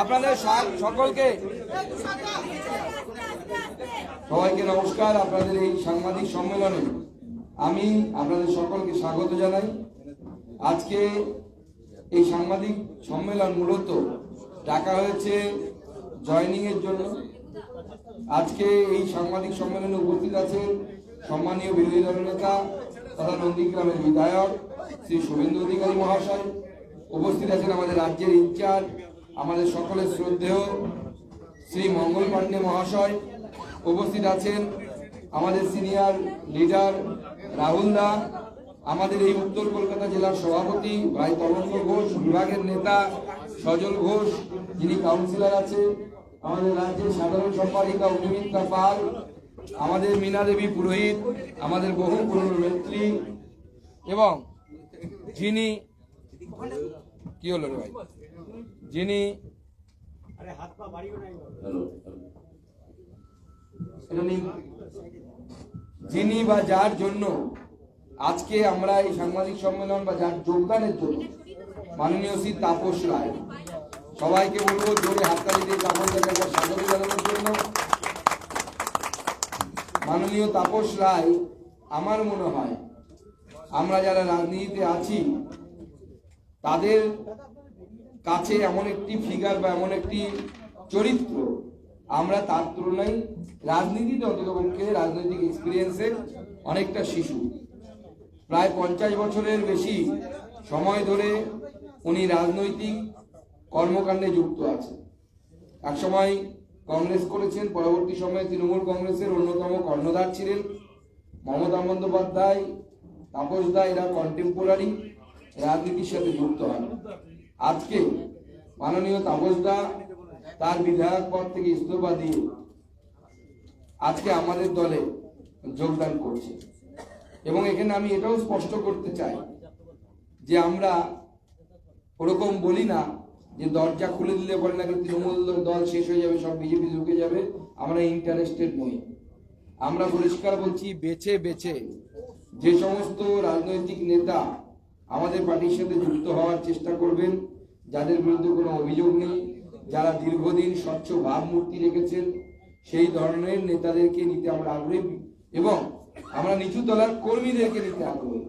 আপনাদের সকলকে সবাইকে নমস্কার আপনাদের এই সাংবাদিক সম্মেলনে। আমি আপনাদের সকলকে স্বাগত জানাই। আজকে এই সাংবাদিক সম্মেলন মূলত ডাকা হয়েছে জয়নিং এর জন্য। আজকে এই সাংবাদিক সম্মেলনে উপস্থিত আছেন সম্মানীয় বিরোধী দলনেতা তথা নন্দীগ্রামের বিধায়ক শ্রী শুভেন্দু অধিকারী মহাশয়। উপস্থিত আছেন আমাদের রাজ্যের ইনচার্জ আমাদের সকলের শ্রদ্ধেয় শ্রী মঙ্গল পাণ্ডে মহাশয় উপস্থিত আছেন। আমাদের সিনিয়র লিডার রাহুল দা, আমাদের এই উত্তর কলকাতা জেলার সভাপতি ভাই তরঙ্গ ঘোষ, বিভাগের নেতা সজল ঘোষ, যিনি কাউন্সিলর আছে। আমাদের রাজ্যের সাধারণ সম্পাদিকা অগ্নিমিত্রা পাল, আমাদের মীনা দেবী পুরোহিত, আমাদের বহু পুরনো নেত্রী এবং যিনি কি হলো ভাই? যিনি যিনি বা যার জন্য আজকে আমরা এই সাংবাদিক সম্মেলন বা যার যোগদানের জন্য মাননীয় শ্রী তাপস রায় সবাইকে বলব জোরে হাততালি দিয়ে তাপস একবার স্বাগত জানানোর জন্য। মাননীয় তাপস রায় আমার মনে হয় আমরা যারা রাজনীতিতে আছি তাদের কাছে এমন একটি ফিগার বা এমন একটি চরিত্র, আমরা তার তুলনায় রাজনীতিতে অন্ততপক্ষে রাজনৈতিক এক্সপিরিয়েন্সের অনেকটা শিশু। প্রায় পঞ্চাশ বছরের বেশি সময় ধরে উনি রাজনৈতিক কর্মকাণ্ডে যুক্ত আছেন। একসময় কংগ্রেস করেছেন, পরবর্তী সময়ে তৃণমূল কংগ্রেসের অন্যতম কর্ণধার ছিলেন মমতা বন্দ্যোপাধ্যায়, তাপস দা এরা কন্টেম্পোরারি রাজনীতির সাথে যুক্ত হন। আজকে মাননীয় তাপস দা তার বিধায়ক পদ থেকে ইস্তফা দিয়ে আজকে আমাদের দলে যোগদান করছে। এবং এখানে আমি এটাও স্পষ্ট করতে চাই যে আমরা ওরকম বলি না যে দরজা খুলে দিলে পরে নাকি তৃণমূল দল শেষ হয়ে যাবে, সব বিজেপি ঢুকে যাবে, আমরা ইন্টারেস্টেড নই। আমরা পরিষ্কার বলছি, বেছে বেছে যে সমস্ত রাজনৈতিক নেতা আমাদের পার্টির সাথে যুক্ত হওয়ার চেষ্টা করবেন যাদের বিরুদ্ধে কোনো অভিযোগ নেই, যারা দীর্ঘদিন স্বচ্ছ ভাবমূর্তি রেখেছেন, সেই ধরনের নেতাদেরকে নিতে আমরা আগ্রহী এবং আমরা নিচু তলার কর্মীদেরকে নিতে আগ্রহী,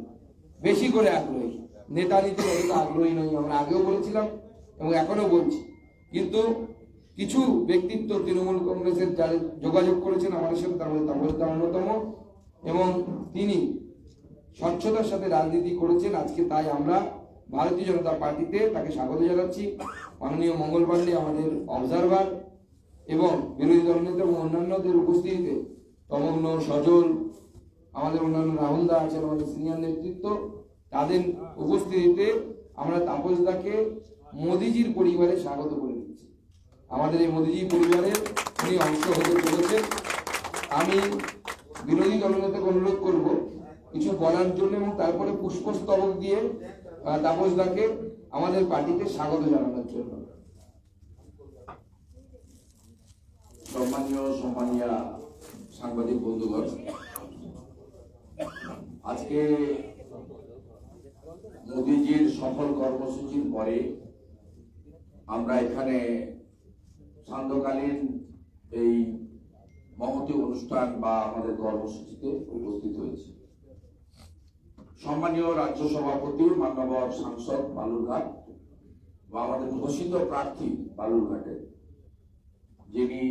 বেশি করে আগ্রহী। নেতা নিতে অতটা আগ্রহী নই, আমরা আগেও বলেছিলাম এবং এখনও বলছি। কিন্তু কিছু ব্যক্তিত্ব তৃণমূল কংগ্রেসের যারা যোগাযোগ করেছেন আমাদের সাথে, তার মধ্যে অন্যতম এবং তিনি স্বচ্ছতার সাথে রাজনীতি করেছেন, আজকে তাই আমরা ভারতীয় জনতা পার্টিতে তাকে স্বাগত জানাচ্ছি। মাননীয় মঙ্গল পাণ্ডে, আমাদের অবজারভার এবং বিরোধী দলনেতা এবং অন্যান্যদের উপস্থিতিতে তমগ্ন সজল, আমাদের অন্যান্য রাহুল দা আছেন, আমাদের সিনিয়র নেতৃত্ব, তাদের উপস্থিতিতে আমরা তাপস দাকে মোদিজির পরিবারে স্বাগত করে দিচ্ছি। আমাদের এই মোদিজি পরিবারের উনি অংশ হতে চলেছেন। আমি বিরোধী দলনেতাকে অনুরোধ করব, কিছু বলার জন্য এবং তারপরে পুষ্পস্তবক দিয়ে আহ, তাপস দাকে আমাদের পার্টিতে স্বাগত জানানোর জন্য। সম্মানীয় সম্মানীয় সাংবাদিক বন্ধুগণ আজকে মোদিজির সফল কর্মসূচির পরে আমরা এখানে সান্ধ্যকালীন এই মহতি অনুষ্ঠান বা আমাদের কর্মসূচিতে উপস্থিত হয়েছি। সম্মানীয় রাজ্য সভাপতি মান্যবর সাংসদ বালুরঘাট বা আমাদের ঘোষিত প্রার্থী বালুরঘাটের যিনি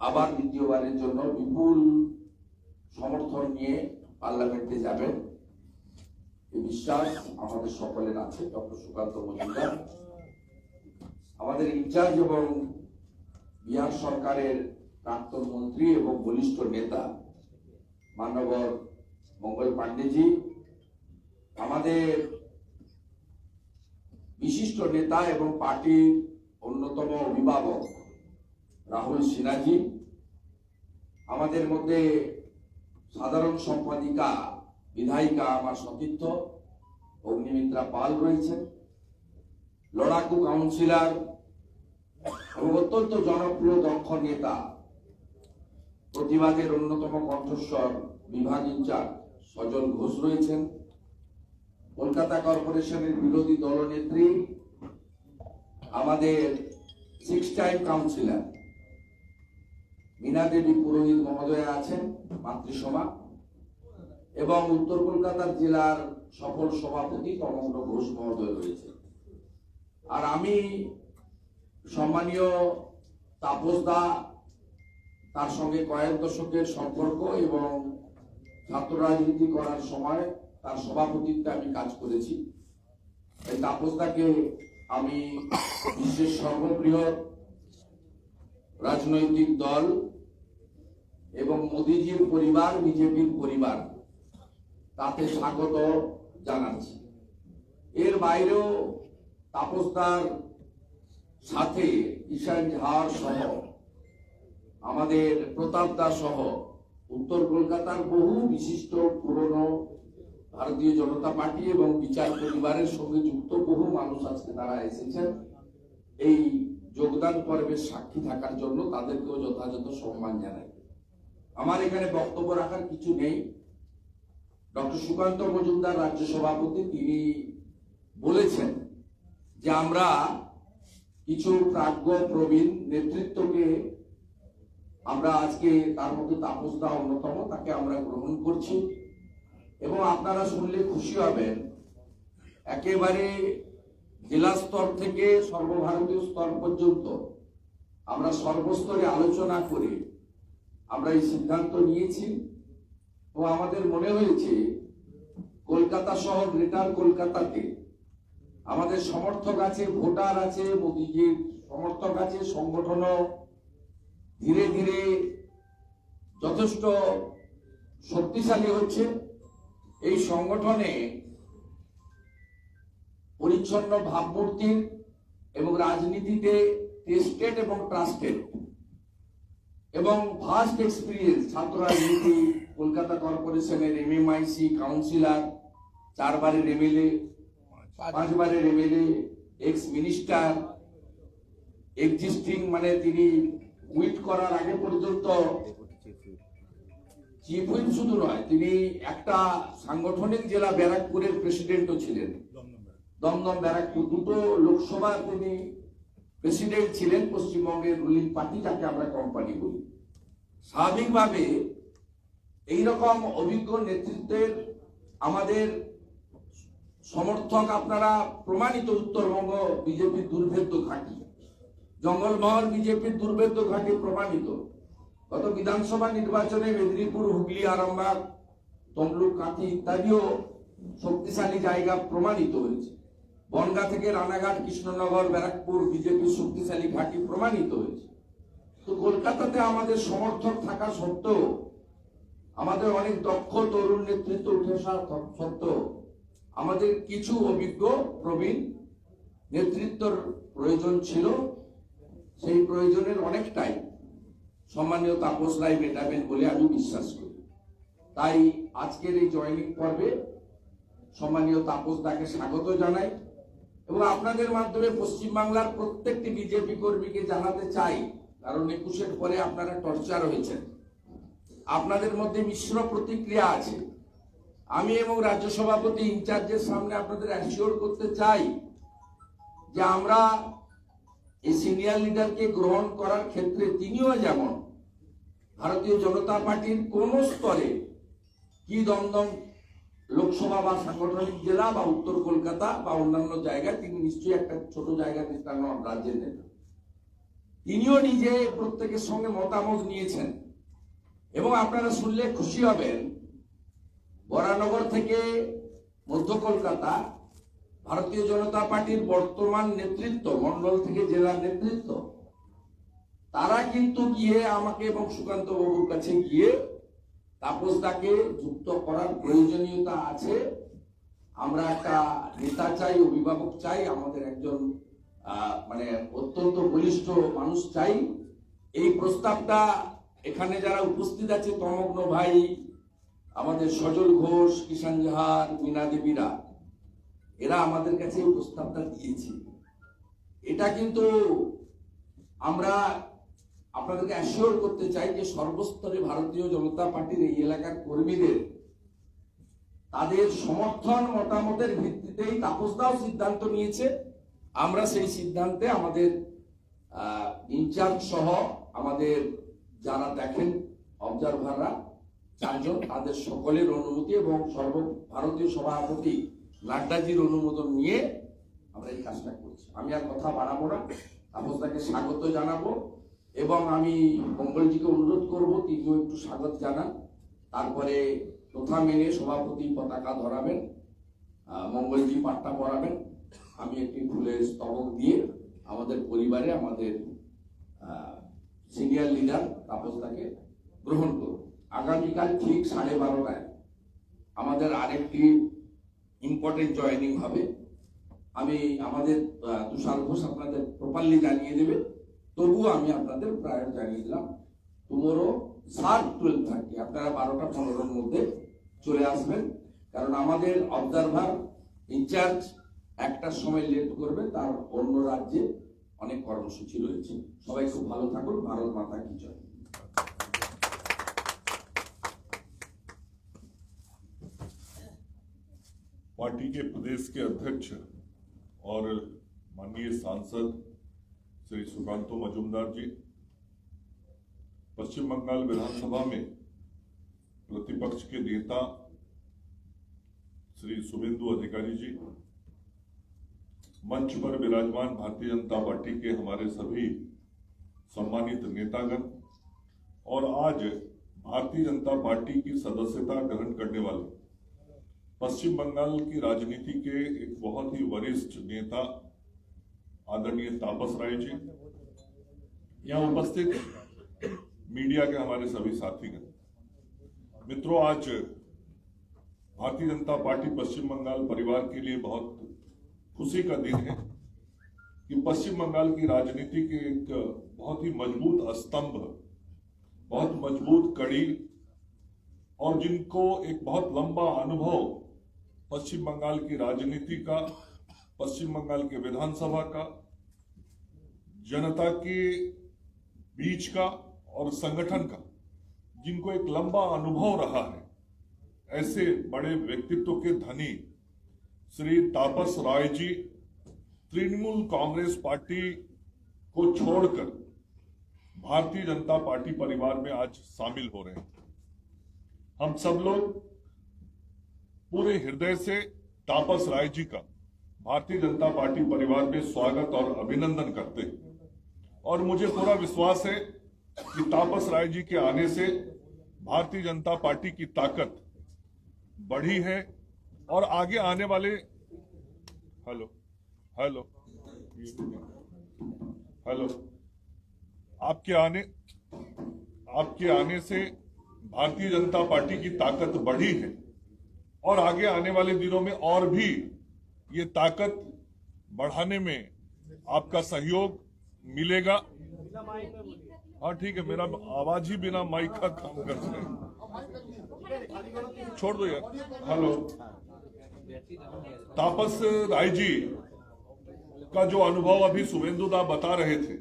আবার দ্বিতীয়বারের জন্য বিপুল সমর্থন নিয়ে পার্লামেন্টে যাবেন। এই বিশ্বাস আমাদের সকলের আছে, ডক্টর সুকান্ত মজুমদার। আমাদের ইনচার্জ এবং বিহার সরকারের প্রাক্তন মন্ত্রী এবং বলিষ্ঠ নেতা মান্যবর মঙ্গল পাণ্ডেজি আমাদের বিশিষ্ট নেতা এবং পার্টির অন্যতম অভিভাবক রাহুল সিনহাজি, আমাদের মধ্যে সাধারণ সম্পাদিকা, বিধায়িকা আমার সতীর্থ অগ্নিমিত্রা পাল রয়েছেন। লড়াকু কাউন্সিলর এবং অত্যন্ত জনপ্রিয় দক্ষ নেতা, প্রতিবাদের অন্যতম কণ্ঠস্বর বিভাগ ইনচার্জ সজল ঘোষ রয়েছেন। কলকাতা কর্পোরেশনের বিরোধী দলনেত্রী, আমাদের six time councillor Meena Devi Purohit মহোদয় আছেন মাতৃসভা এবং উত্তর কলকাতার জেলার সফল সভাপতি তমগ্ন ঘোষ মহোদয় রয়েছে। আর আমি সম্মানীয় তাপস দা, তার সঙ্গে কয়েক দশকের সম্পর্ক এবং ছাত্র রাজনীতি করার সময় তার সভাপতিত্বে আমি কাজ করেছি। এই তাপসদাকে আমি বিশ্বের সর্ববৃহৎ রাজনৈতিক দল এবং মোদিজির পরিবার, বিজেপির পরিবার, তাতে স্বাগত জানাচ্ছি। এর বাইরেও তাপসদার সাথে ঈশান ঝাড় সহ আমাদের প্রতাপ দাস সহ উত্তর কলকাতার বহু বিশিষ্ট পুরনো ভারতীয় জনতা পার্টি এবং বিচার পরিবারের সঙ্গে যুক্ত বহু মানুষ আজকে তারা এসেছেন। এই যোগদান পর্বের সাক্ষী থাকার জন্য তাদেরকেও যথাযথ সম্মান জানাই। আমার এখানে বক্তব্য রাখার কিছু নেই। ডক্টর সুকান্ত মজুমদার রাজ্য সভাপতি, তিনি বলেছেন যে আমরা কিছু প্রাজ্ঞ প্রবীণ নেতৃত্বকে আমরা আজকে তার মধ্যে তাপসদা অন্যতম, তাকে আমরা গ্রহণ করছি। এবং আপনারা শুনলে খুশি হবেন। একেবারে জেলা স্তর থেকে সর্বভারতীয় স্তর পর্যন্ত আমরা সর্বস্তরে আলোচনা করে আমরা এই সিদ্ধান্ত নিয়েছি। ও আমাদের মনে হয়েছে, কলকাতা সহ গ্রেটার কলকাতাতে আমাদের সমর্থক আছে, ভোটার আছে, মোদীজির সমর্থক আছে, সংগঠনও ধীরে ধীরে যথেষ্ট শক্তিশালী হচ্ছে। এই সংগঠনে পরিচ্ছন্ন ভাবমূর্তির এবং রাজনীতিতে টেস্টেড এবং ট্রাস্টেড এবং ফার্স্ট এক্সপিরিয়েন্স ছাত্র রাজনীতি, কলকাতা কর্পোরেশনের এমএমআইসি কাউন্সিলর চারবারের এমএলএ পাঁচবারের এমএলএ এক্স মিনিস্টার এক্সিস্টিং মানে তিনি উইট করার আগে পর্যন্ত চিফ হুইপ শুধু নয়, তিনি একটা সাংগঠনিক জেলা ব্যারাকপুরের প্রেসিডেন্টও ছিলেন। দমদম ব্যারাকপুর দুটো লোকসভা তিনি প্রেসিডেন্ট ছিলেন, পশ্চিমবঙ্গের রুলিং পার্টি যাকে আমরা কোম্পানি বলি। স্বাভাবিকভাবে এইরকম অভিজ্ঞ নেতৃত্বের আমাদের সমর্থক আপনারা প্রমাণিত উত্তরবঙ্গ বিজেপির দুর্ভেদ্য ঘাঁটি। জঙ্গলমহল বিজেপির দুর্ভেদ্য ঘাঁটি প্রমাণিত। গত বিধানসভা নির্বাচনে মেদিনীপুর, হুগলি, আরামবাগ, তমলুক, কাঁথি ইত্যাদিও শক্তিশালী জায়গা প্রমাণিত হয়েছে। বনগা থেকে রানাঘাট, কৃষ্ণনগর, ব্যারাকপুর বিজেপির শক্তিশালী ঘাঁটি প্রমাণিত হয়েছে। তো কলকাতাতে আমাদের সমর্থক থাকা সত্ত্বেও, আমাদের অনেক দক্ষ তরুণ নেতৃত্ব উঠে আসা সত্ত্বেও, আমাদের কিছু অভিজ্ঞ প্রবীণ নেতৃত্বর প্রয়োজন ছিল। সেই প্রয়োজনের অনেকটাই সম্মানীয় তাপস রায় মেটাবেন বলে আমি বিশ্বাস করি। তাই আজকের এই জয়নিং পর্বে সম্মানীয় তাপস দাকে স্বাগত জানাই এবং আপনাদের মাধ্যমে পশ্চিমবাংলার প্রত্যেকটি বিজেপি কর্মীকে জানাতে চাই, কারণ একুশের পরে আপনারা টর্চার হয়েছেন। আপনাদের মধ্যে মিশ্র প্রতিক্রিয়া আছে। আমি এবং রাজ্য সভাপতি ইনচার্জের সামনে আপনাদের অ্যাসিওর করতে চাই যে আমরা এই সিনিয়র লিডারকে গ্রহণ করার ক্ষেত্রে তিনিও যেমন ভারতীয় জনতা পার্টির কোন স্তরে কি দমদম লোকসভা বা সাংগঠনিক জেলা বা উত্তর কলকাতা বা অন্যান্য জায়গায় তিনি নিশ্চয়ই একটা ছোট জায়গা নন রাজ্যের নেতা। তিনিও নিজে প্রত্যেকের সঙ্গে মতামত নিয়েছেন। এবং আপনারা শুনলে খুশি হবেন, বরানগর থেকে মধ্য কলকাতা ভারতীয় জনতা পার্টির বর্তমান নেতৃত্ব, মন্ডল থেকে জেলার নেতৃত্ব, তারা কিন্তু গিয়ে আমাকে এবং সুকান্ত বাবুর কাছে গিয়ে তাপসদাকে যুক্ত করার প্রয়োজনীয়তা আছে। আমরা একটা নেতা চাই, অভিভাবক চাই, আমাদের একজন মানে অত্যন্ত বলিষ্ঠ মানুষ চাই। এই প্রস্তাবটা এখানে যারা উপস্থিত আছে, তমগ্ন ভাই, আমাদের সজল ঘোষ কিষান জাহার মীনা দেবীরা এরা আমাদের কাছে প্রস্তাবটা দিয়েছে। এটা কিন্তু আমরা আপনাদেরকে অ্যাসিওর করতে চাই যে সর্বস্তরে ভারতীয় জনতা পার্টির এই এলাকার কর্মীদের তাদের সমর্থন মতামতের ভিত্তিতেই তাপসদাও সিদ্ধান্ত নিয়েছে। আমরা সেই সিদ্ধান্তে আমাদের ইনচার্জ সহ আমাদের যারা দেখেন অবজারভাররা চারজন, তাদের সকলের অনুমতি এবং সর্বভারতীয় সভাপতি নাড্ডাজির অনুমোদন নিয়ে আমরা এই কাজটা করছি। আমি আর কথা বাড়াবো না। তাপসদাকে স্বাগত জানাব এবং আমি মঙ্গলজিকে অনুরোধ করব, তিনিও একটু স্বাগত জানান। তারপরে প্রথা মেনে সভাপতি পতাকা ধরাবেন মঙ্গলজি পাট্টা পড়াবেন। আমি একটি ফুলের স্তবক দিয়ে আমাদের পরিবারে আমাদের সিনিয়র লিডার তাপসদাকে গ্রহণ করব। আগামীকাল ঠিক সাড়ে বারোটায় আমাদের আরেকটি ইম্পর্টেন্ট জয়েনিং হবে। আমি আমাদের তুষার ঘোষ আপনাদের প্রপারলি জানিয়ে দেবে। তবুও আমি আপনাদের প্রায় জানিয়ে দিলাম টুমোরো সার টুয়েলভ থার্টি আপনারা বারোটা পনেরোর মধ্যে চলে আসবেন। কারণ আমাদের অবজারভার ইনচার্জ একটার সময় লেট করবে, তার অন্য রাজ্যে অনেক কর্মসূচি রয়েছে। সবাই খুব ভালো থাকুন, ভারত মাতা কি জয়। पार्टी के प्रदेश के अध्यक्ष और माननीय सांसद श्री सुकांतो मजुमदार जी, पश्चिम बंगाल विधानसभा में प्रतिपक्ष के नेता श्री शुभेंदु अधिकारी जी, मंच पर विराजमान भारतीय जनता पार्टी के हमारे सभी सम्मानित नेतागण और आज भारतीय जनता पार्टी की सदस्यता ग्रहण करने वाले पश्चिम बंगाल की राजनीति के एक बहुत ही वरिष्ठ नेता आदरणीय तापस राय जी, यहाँ उपस्थित मीडिया के हमारे सभी साथीगण। मित्रों, आज भारतीय जनता पार्टी पश्चिम बंगाल परिवार के लिए बहुत खुशी का दिन है कि पश्चिम बंगाल की राजनीति के एक बहुत ही मज़बूत स्तंभ, बहुत मज़बूत कड़ी और जिनको एक बहुत लंबा अनुभव पश्चिम बंगाल की राजनीति का, पश्चिम बंगाल के विधानसभा का, जनता के बीच का और संगठन का, जिनको एक लंबा अनुभव रहा है, ऐसे बड़े व्यक्तित्व के धनी श्री तापस राय जी तृणमूल कांग्रेस पार्टी को छोड़कर भारतीय जनता पार्टी परिवार में आज शामिल हो रहे हैं। हम सब लोग पूरे हृदय से तापस राय जी का भारतीय जनता पार्टी परिवार में स्वागत और अभिनंदन करते हैं। और मुझे पूरा विश्वास है कि तापस राय जी के आने से भारतीय जनता पार्टी की ताकत बढ़ी है और आगे आने वाले हेलो हेलो हेलो, आपके आने आपके आने से भारतीय जनता पार्टी की ताकत बढ़ी है। और आगे आने वाले दिनों में और भी ये ताकत बढ़ाने में आपका सहयोग मिलेगा। हाँ ठीक है, मेरा आवाज़ ही बिना माइक का काम कर रहे हैं। छोड़ दो यार। हेलो। तापस राय जी का जो अनुभव अभी शुभेंदु दा बता रहे थे,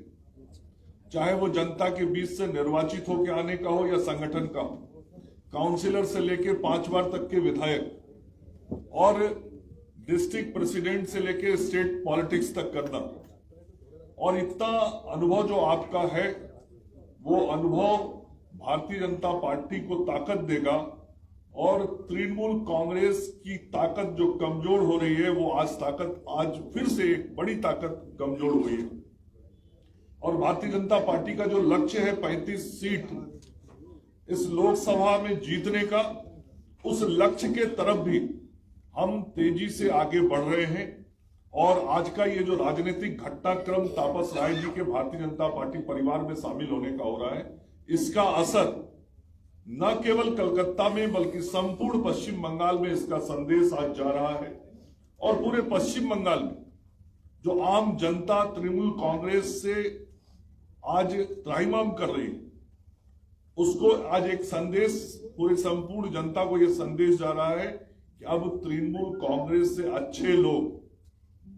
चाहे वो जनता के बीच से निर्वाचित होकर आने का हो या संगठन का हो काउंसिलर से लेकर पाँच बार तक के विधायक और डिस्ट्रिक्ट प्रेसिडेंट से लेकर स्टेट पॉलिटिक्स तक करना। और इतना अनुभव जो आपका है, वो अनुभव भारतीय जनता पार्टी को ताकत देगा और तृणमूल कांग्रेस की ताकत जो कमज़ोर हो रही है, वो आज ताकत, आज फिर से एक बड़ी ताकत कमज़ोर हुई है। और भारतीय जनता पार्टी का जो लक्ष्य है 35 सीट इस लोकसभा में जीतने का उस लक्ष्य के तरफ़ भी हम तेज़ी से आगे बढ़ रहे हैं और आज का ये जो राजनीतिक घटनाक्रम तापस राय जी के भारतीय जनता पार्टी परिवार में शामिल होने का हो रहा है, इसका असर न केवल कलकत्ता में, बल्कि संपूर्ण पश्चिम बंगाल में इसका संदेश आज जा रहा है। और पूरे पश्चिम बंगाल में जो आम जनता तृणमूल कांग्रेस से आज त्राहिमाम कर रही है उसको आज एक संदेश, पूरे संपूर्ण जनता को यह संदेश जा रहा है कि अब तृणमूल कांग्रेस से अच्छे लोग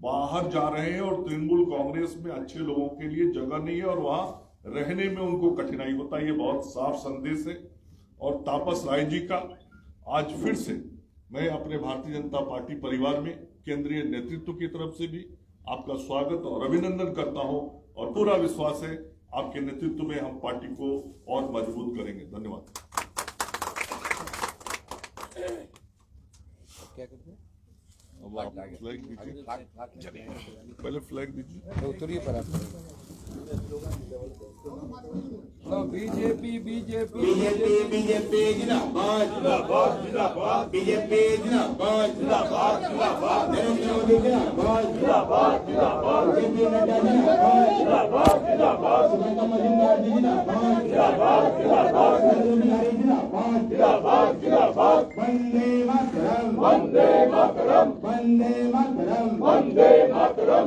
बाहर जा रहे हैं और तृणमूल कांग्रेस में अच्छे लोगों के लिए जगह नहीं है और वहाँ रहने में उनको कठिनाई होता है, ये बहुत साफ़ संदेश है। और तापस राय जी का आज फिर से मैं अपने भारतीय जनता पार्टी परिवार में, केंद्रीय नेतृत्व की तरफ़ से भी आपका स्वागत और अभिनंदन करता हूँ और पूरा विश्वास है आपके नेतृत्व में हम पार्टी को और मज़बूत करेंगे। धन्यवाद। क्या करते फ्लैग दीजिए। पहले फ्लैग दीजिए। उतरिए पर बीजेपी बीजेपी बीजेपी बीजेपी जिंदाबाद जिंदाबाद जिंदाबाद बीजेपी जिंदाबाद जिंदाबाद जिंदाबाद नरेंद्र मोदी जिंदाबाद जिंदाबाद जिंदाबाद जेपी नड्डा जिंदाबाद जिंदाबाद जिंदाबाद सुमित्रा मजूमदार जी जिंदाबाद जिंदाबाद जिंदाबाद नरेंद्र बिहारी जिंदाबाद जिंदाबाद जिंदाबाद वंदे मातरम वंदे मातरम वंदे मातरम वंदे मातरम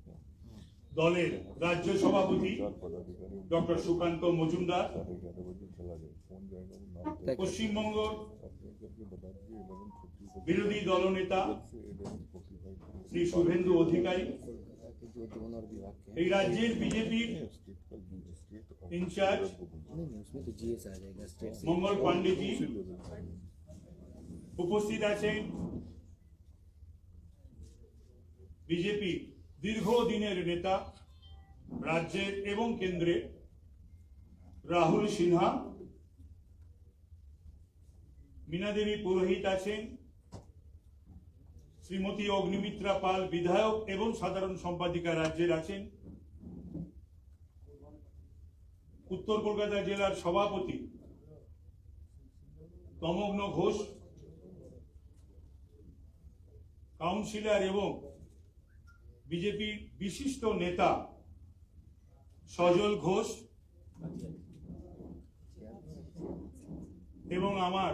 দলের রাজ্য সভাপতি ডক্টর সুকান্ত মজুমদার, পশ্চিমবঙ্গ বিরোধী দলনেতা শ্রী শুভেন্দু অধিকারী, এই রাজ্যের বিজেপির ইনচার্জ মঙ্গল পান্ডেজি উপস্থিত আছেন। বিজেপি দীর্ঘদিনের নেতা, রাজ্যের এবং কেন্দ্রে রাহুল সিনহা, মীনাদেবী পুরোহিত আছেন, শ্রীমতী অগ্নিমিত্রা পাল বিধায়ক এবং সাধারণ সম্পাদিকা রাজ্যের আছেন। উত্তর কলকাতা জেলার সভাপতি তমগ্ন ঘোষ, কাউন্সিলর এবং বিজেপির বিশিষ্ট নেতা সজল ঘোষ এবং আমার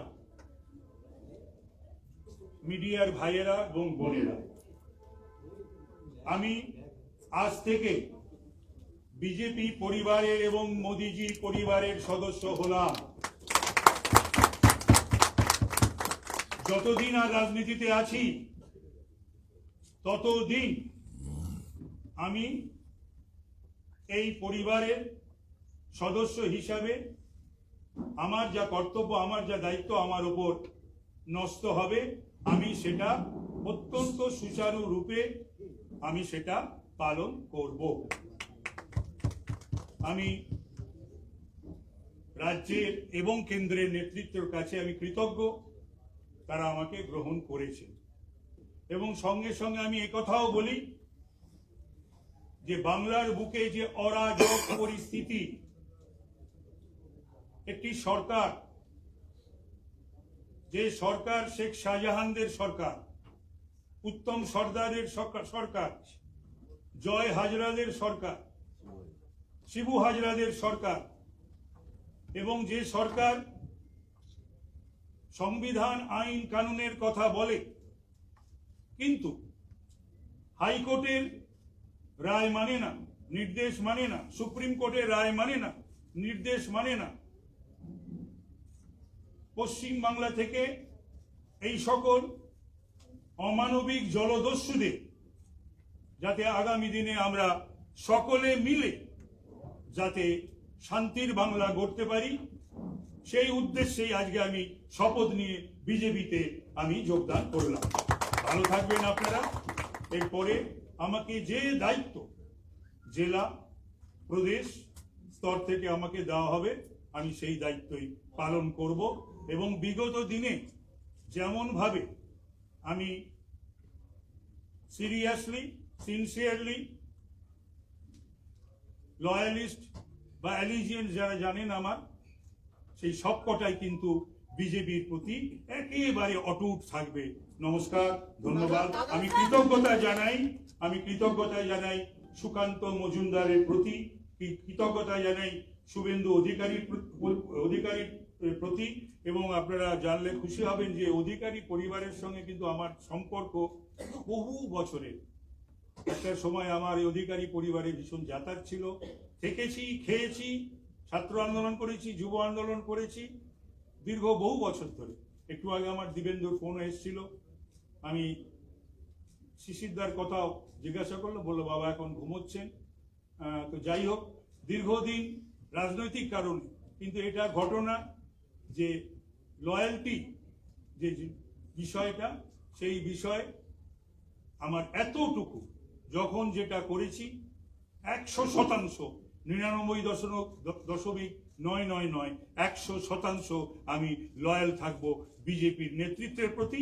মিডিয়ার ভাইয়েরা এবং বোনেরা। আমি আজ থেকে বিজেপি পরিবারের এবং মোদিজি পরিবারের সদস্য হলাম। যতদিন আর রাজনীতিতে আছি, ততদিন আমি এই পরিবারের সদস্য হিসাবে আমার যা কর্তব্য, আমার যা দায়িত্ব আমার উপর নষ্ট হবে, আমি সেটা অত্যন্ত সুচারু রূপে আমি সেটা পালন করব। আমি রাজ্যের এবং কেন্দ্রের নেতৃত্বের কাছে আমি কৃতজ্ঞ, তারা আমাকে গ্রহণ করেছে। এবং সঙ্গে সঙ্গে আমি একথাও বলি যে বাংলার বুকে যে অরাজক পরিস্থিতি, একটি সরকার, যে সরকার শেখ শাহজাহানদের সরকার, উত্তম সর্দারের সরকার- জয় হাজরাদের সরকার, শিবু হাজরাদের সরকার, এবং যে সরকার সংবিধান, আইন, কানুনের কথা বলে, কিন্তু হাইকোর্টের রায় মানে না, নির্দেশ মানে না, সুপ্রিম কোর্টের রায় মানে না, নির্দেশ মানে না। পশ্চিম বাংলা থেকে এই সকল অমানবিক জলদস্যুদের, যাতে আগামী দিনে আমরা সকলে মিলে যাতে শান্তির বাংলা গড়তে পারি, সেই উদ্দেশ্যেই আজকে আমি শপথ নিয়ে বিজেপিতে আমি যোগদান করলাম। ভালো থাকবেন আপনারা। এরপরে আমাকে যে দায়িত্ব জেলা, প্রদেশ স্তর থেকে আমাকে দেওয়া হবে, আমি সেই দায়িত্বই পালন করব এবং বিগত দিনে যেমনভাবে আমি সিরিয়াসলি, সিনসিয়ারলি লয়ালিস্ট বা অ্যালিজিয়েন্স যারা জানেন আমার, সেই সবকটাই কিন্তু বিজেপির প্রতি একেবারে অটুট থাকবে। নমস্কার ধন্যবাদ। আমি কৃতজ্ঞতা জানাই আমি কৃতজ্ঞতা জানাই সুকান্ত মজুমদারের প্রতি কৃতজ্ঞতা জানাই শুভেন্দু অধিকারীর অধিকারীর প্রতি এবং আপনারা জানলে খুশি হবেন যে অধিকারী পরিবারের সঙ্গে কিন্তু আমার সম্পর্ক বহু বছরের। একটা সময় আমার এই অধিকারী পরিবারে ভীষণ যাতায়াত ছিল। থেকেছি খেয়েছি ছাত্র আন্দোলন করেছি যুব আন্দোলন করেছি দীর্ঘ বহু বছর ধরে। একটু আগে আমার দিবেন্দুর ফোন এসেছিল। আমি শিশিরদার কথাও জিজ্ঞাসা করল, বলল, বাবা এখন ঘুমোচ্ছেন। তো যাই হোক, দীর্ঘদিন রাজনৈতিক কারণে, কিন্তু এটা ঘটনা যে লয়্যালটি যে বিষয়টা, সেই বিষয়ে আমার এতটুকু, যখন যেটা করেছি, একশো শতাংশ, নিরানব্বই দশমিক দশমিক নয় নয় নয়, একশো শতাংশ আমি লয়াল থাকব বিজেপির নেতৃত্বের প্রতি।